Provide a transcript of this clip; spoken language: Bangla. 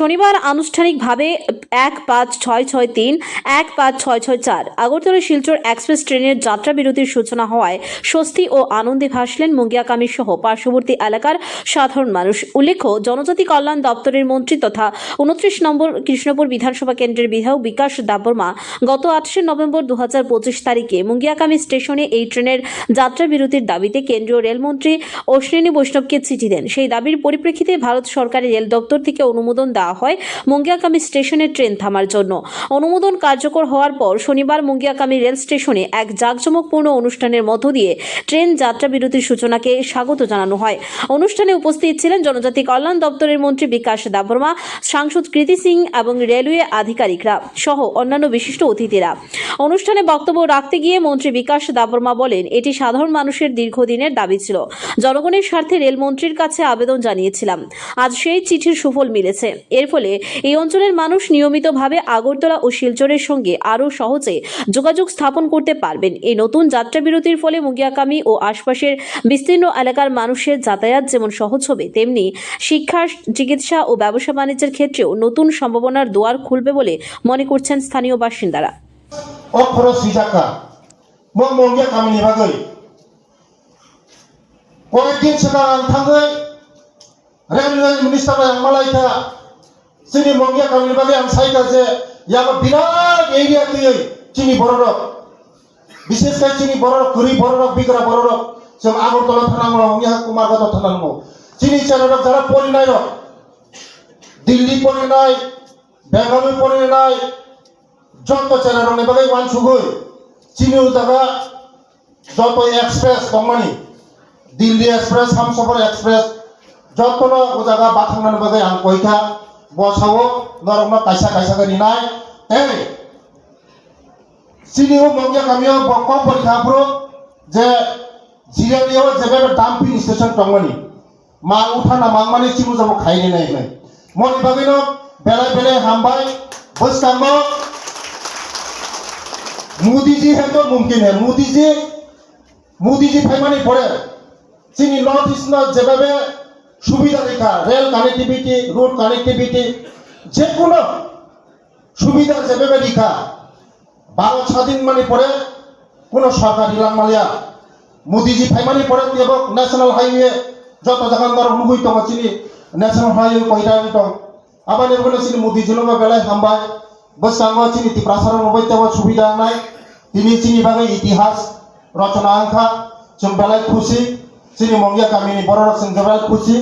শনিবার আনুষ্ঠানিকভাবে এক পাঁচ ছয় ছয় তিন, এক পাঁচ ছয় ছয় চার আগরতলা শিলচর এক্সপ্রেস ট্রেনের যাত্রা বিরতির সূচনা হওয়ায় স্বস্তি ও আনন্দে ভাসলেন মুঙ্গিয়াকামী সহ পার্শ্ববর্তী এলাকার সাধারণ মানুষ। উল্লেখ্য, জনজাতি কল্যাণ দপ্তরের মন্ত্রী তথা উনত্রিশ নম্বর কৃষ্ণপুর বিধানসভা কেন্দ্রের বিধায়ক বিকাশ দাববর্মা গত আঠাশে নভেম্বর দু হাজার পঁচিশ তারিখে মুঙ্গিয়াকামী স্টেশনে এই ট্রেনের যাত্রা বিরতির দাবিতে কেন্দ্রীয় রেলমন্ত্রী অশ্বিনী বৈষ্ণবকে চিঠি দেন। সেই দাবির পরিপ্রেক্ষিতে ভারত সরকারের রেল দপ্তর থেকে অনুমোদন দেওয়া হয় মুঙ্গিয়াকামী স্টেশনে ট্রেন থামার জন্য। অনুমোদন কার্যকর হওয়ার পর শনিবার মুঙ্গিয়াকামী রেল স্টেশনে এক জাঁকজমকপূর্ণ অনুষ্ঠানের মধ্য দিয়ে ট্রেন যাত্রা বিরতির সূচনাকে স্বাগত জানানো হয়। অনুষ্ঠানে উপস্থিত ছিলেন জনজাতি কল্যাণ দপ্তরের মন্ত্রী বিকাশ দাববর্মা সাংসদ কৃতি সিং এবং রেলওয়ে আধিকারিকরা সহ অন্যান্য বিশিষ্ট অতিথিরা। অনুষ্ঠানে বক্তব্য রাখতে গিয়ে মন্ত্রী বিকাশ দাববর্মা বলেন, এটি সাধারণ মানুষের দীর্ঘদিনের দাবি ছিল। জনগণের স্বার্থে রেলমন্ত্রীর কাছে আবেদন জানিয়েছিলাম। আজ সেই চিঠির সুফল মিলেছে। এর ফলে এই অঞ্চলের মানুষ নিয়মিতভাবে আগরতলা ও শিলচরের সঙ্গে আরও সহজে যোগাযোগ স্থাপন করতে পারবেন। এই নতুন যাত্রা বিরতির ফলে মুগিয়াকামী ও আশপাশের বিস্তীর্ণ এলাকার মানুষের যাতায়াত যেমন সহজ হবে, তেমনি শিক্ষা চিকিৎসা ও ব্যবসা বাণিজ্যের ক্ষেত্রেও নতুন সম্ভাবনার দোয়ার খুলবে বলে মনে করছেন স্থানীয় বাসিন্দারা। কয়েকদিন সেটা থাঙ্গাই রেলওয়ে মিনিস্টার চিনি মঙ্গিয়া কামিলবাগে আমি সাইট আছে। ইয়ামা বিরাট এরিয়া দিয়ে চিনি বড় রক বিশেষ করে চিনি বড় রক ঘুরি বড় রক বিকরা বড় রক যেমন আগরতলা থানাঙ্গ ইহা কুমারগত থানাঙ্গ চিনি চার রক যারা পড়ি নাই রক দিল্লি পড়ি নাই বেঙ্গালুর পড়ি নাই, যত চেনা রং এবারে ওয়ান সুগুই চিনি জায়গা যত এক্সপ্রেস দমানি দিল্লি এক্সপ্রেস হামসফর এক্সপ্রেস যত জায়গা বাথাঙ্গান বাদে আং কইখা বসাও নরম কাইসা কাইসা করি নাই তেমনি সিনিও মঙ্গিয়া কামিও কম পরীক্ষাপ্রো যে জিরেনিও যেভাবে ডাম্পিং স্টেশন টঙ্গনি মা উঠানা মাংমানি চিমু যাব খাইনি নাই নাই মনি বাগিনো বেলে বেলায় হামবাই বসকাঙ্গ মোদিজি হে তো মুমকিন হে মোদিজি মোদিজি ফাইমানি পড়ে চিনি নর্থ ইস্ট যেভাবে সুবিধা দেখা রেল কানেক্টিভিটি রোড কানেক্টিভিটি যে কোনো সুবিধা যেভাবে দেখা ভারত স্বাধীন মানে পরে কোনো সরকার ইলাম মালিয়া, মোদিজি ফাইমানি পরে এবং ন্যাশনাল হাইওয়ে যত জাগান দর অনুভূত চিনি। ন্যাশনাল হাইওয়ে কইটা টং আবার এগুলো চিনি, মোদিজি লোক বেলায় হামবায়। বসাঙ্গ চিনি তিপ্রাসার অনুভূত সুবিধা নাই। তিনি চিনি ভাবে ইতিহাস, রচনা আংখা जों বেলায় খুশি। চিনি মঙ্গিয়া কামিনী, বড় রচন जोबोद खुसि